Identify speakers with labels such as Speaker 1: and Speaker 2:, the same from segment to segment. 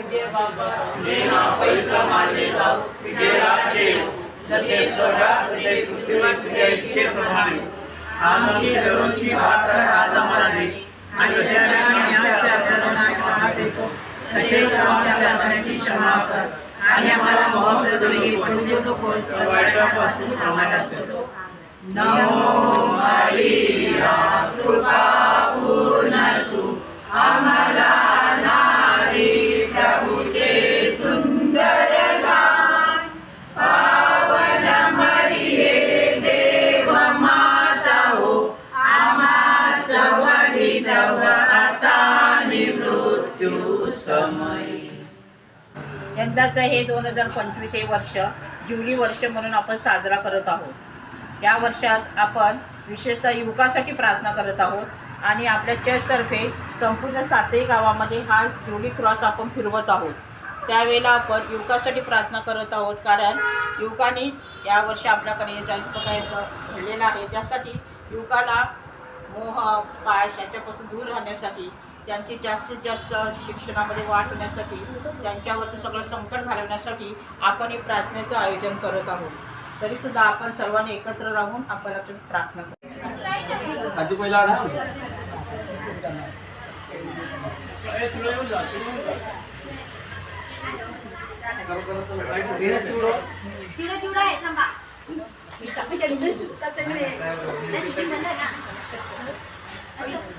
Speaker 1: आमच्या स्वर्गीय बाबा
Speaker 2: जे नाव पवित्र मानले जाऊ तुझे राज्य जसे स्वर्गात तसे पृथ्वीवर तुझ्या इच्छेप्रमाणे आमची दररोजची भाकर आज आम्हाला दे आणि जशाने आम्ही आमच्या अपराधांना क्षमा देतो तसेच आमच्या अपराधांची क्षमा कर. आणि आम्हाला मोहप्रसंगी पडू नकोस वाईटापासून आम्हाला नमो मरिया आता समय.
Speaker 3: यंदाचं हे दोन हजार पंचवीस हे वर्ष जुली वर्ष म्हणून आपण साजरा करत आहोत. या वर्षात आपण विशेषतः युवकासाठी प्रार्थना करत आहोत आणि आपल्या चर्चतर्फे संपूर्ण सातही गावामध्ये हा जुली क्रॉस आपण फिरवत आहोत. त्यावेळेला आपण युवकासाठी प्रार्थना करत आहोत कारण युवकांनी यावर्षी आपल्याकडे जास्त काय घडलेलं आहे त्यासाठी युवकाला मोह पाश याच्यापासून दूर राहण्यासाठी त्यांची जास्तीत जास्त शिक्षणामध्ये वाढ होण्यासाठी त्यांच्यावरचं सगळं संकट घालवण्यासाठी आपण हे प्रार्थनेचं आयोजन करत आहोत. तरी सुद्धा आपण सर्वांनी एकत्र राहून आपण आता प्रार्थना करू.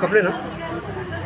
Speaker 4: कपडे ना?